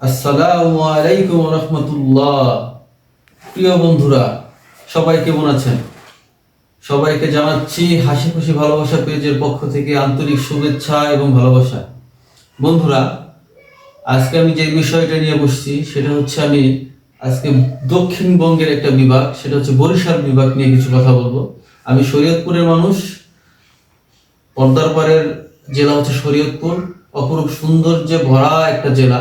আসসালামু আলাইকুম রহমতুল্লাহ। প্রিয় বন্ধুরা, সবাই কেমন আছেন? সবাইকে জানাচ্ছি হাসি খুশি ভালোবাসা পেজের পক্ষ থেকে আন্তরিক শুভেচ্ছা এবং ভালোবাসা। বন্ধুরা, আজকে আমি যে বিষয়টা নিয়ে বসছি, সেটা হচ্ছে আমি আজকে দক্ষিণবঙ্গের একটা বিভাগ, সেটা হচ্ছে বরিশাল বিভাগ নিয়ে কিছু কথা বলব। আমি শরীয়তপুরের মানুষ, পর্দার পাড়ের জেলা হচ্ছে শরীয়তপুর, অপরূপ সৌন্দর্যে ভরা একটা জেলা।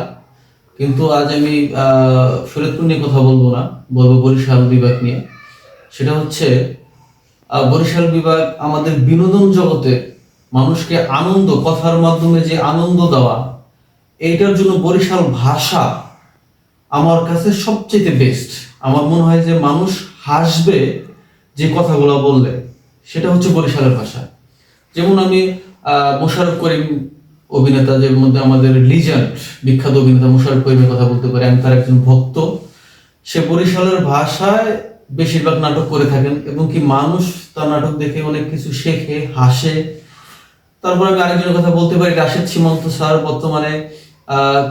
কিন্তু আজ আমি আহ, শরীয়তপুর নিয়ে কথা বলব না বলব বরিশাল বিভাগ নিয়ে। সেটা হচ্ছে বরিশাল বিভাগ আমাদের বিনোদন জগতে মানুষকে আনন্দ কথার মাধ্যমে যে আনন্দ দেওয়া এইটার জন্য বরিশাল ভাষা আমার কাছে সবচেয়ে বেস্ট আমার মনে হয় যে মানুষ হাসবে যে কথাগুলো বললে সেটা হচ্ছে বরিশালের ভাষা। যেমন আমি আহ, মোশাররফ করিম অভিনেতা যে মধ্যে আমাদের লিজেন্ড বিখ্যাত অভিনেতা মোশাররফ করিমের কথা বলতে পারি আমি তার একজন ভক্ত। সে বরিশালের ভাষায় বেশিরভাগ নাটক করে থাকেন এবং কি মানুষ তার নাটক দেখে অনেক কিছু শেখে হাসে। তারপর আমি আরেকজনের কথা বলতে পারি রাশেদ সীমন্ত স্যার বর্তমানে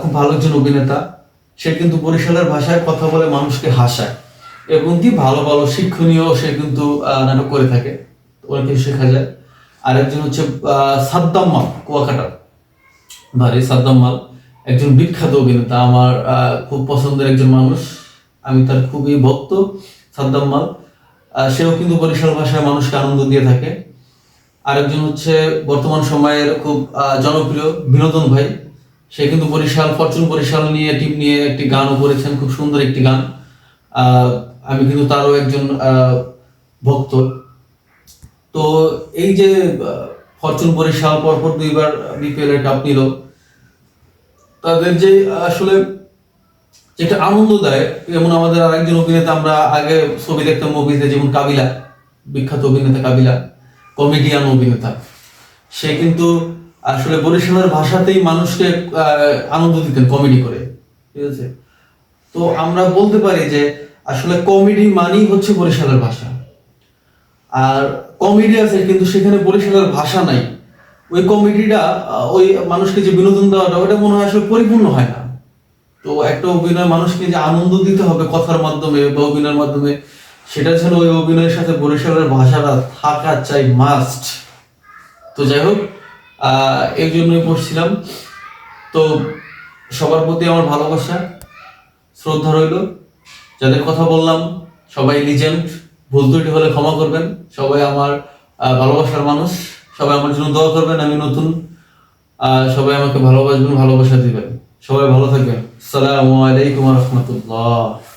খুব ভালো একজন অভিনেতা। সে কিন্তু বরিশালের ভাষায় কথা বলে মানুষকে হাসায় এবং কি ভালো ভালো শিক্ষণীয় সে কিন্তু নাটক করে থাকে। অনেক কিছু শেখা যায়। আরেকজন হচ্ছে আহ, সাদ্দাম কুয়াকাটা ভারী সাদ্দাম মাল, একজন বিখ্যাত অভিনেতা, আমার খুব পছন্দের একজন মানুষ। আমি তার খুবই ভক্ত, সাদ্দাম মাল। সেও কিন্তু বরিশাল ভাষায় মানুষকে আনন্দ দিয়ে থাকে। আরেকজন হচ্ছে বর্তমান সময়ের খুব জনপ্রিয় বিনোদন ভাই। সে কিন্তু বরিশাল, ফরচুন বরিশাল নিয়ে টিম নিয়ে একটি গানও করেছেন, খুব সুন্দর একটি গান। আমি কিন্তু তারও একজন ভক্ত। তো এই যে ফরচুন বরিশাল পরপর দুইবার বিপিএল এর কাপ নিল। তাদের যে, আসলে যেটা আনন্দ দেয় যেমন আমাদের আরেকজন অভিনেতা, আমরা আগে ছবি দেখতাম মুভিতে যেমন কাবিলা, বিখ্যাত অভিনেতা কাবিলা কমেডিয়ান অভিনেতা। সে কিন্তু আসলে বরিশালের ভাষাতেই মানুষকে আনন্দ দিতেন কমেডি করে, ঠিক আছে? তো আমরা বলতে পারি যে, আসলে কমেডি মানেই হচ্ছে বরিশালের ভাষা। আর কমেডি আছে, কিন্তু সেখানে বরিশালের ভাষা নাই। ওই কমেডিটা ওই মানুষকে যে বিনোদন দেওয়াটা ওটা মনে হয় আসলে পরিপূর্ণ হয় না। তো একটা অভিনয় মানুষকে যে আনন্দ দিতে হবে কথার মাধ্যমে বা অভিনয়ের মাধ্যমে, সেটা যেন ওই অভিনয়ের সাথে বরিশালের ভাষাটা থাকা চাই মাস্ট তো যাই হোক এই জন্যই পড়ছিলাম তো সবার প্রতি আমার ভালোবাসা, শ্রদ্ধা রইল। যাদের কথা বললাম, সবাই লিজেন্ড ভুল ত্রুটি হলে ক্ষমা করবেন। সবাই আমার ভালোবাসার মানুষ। সবাই আমার জন্য দোয়া করবেন, আমি নতুন। সবাই আমাকে ভালোবাসবেন, ভালোবাসা দিবেন। সবাই ভালো থাকবেন। সালামু আলাইকুম রহমতুল্লাহ।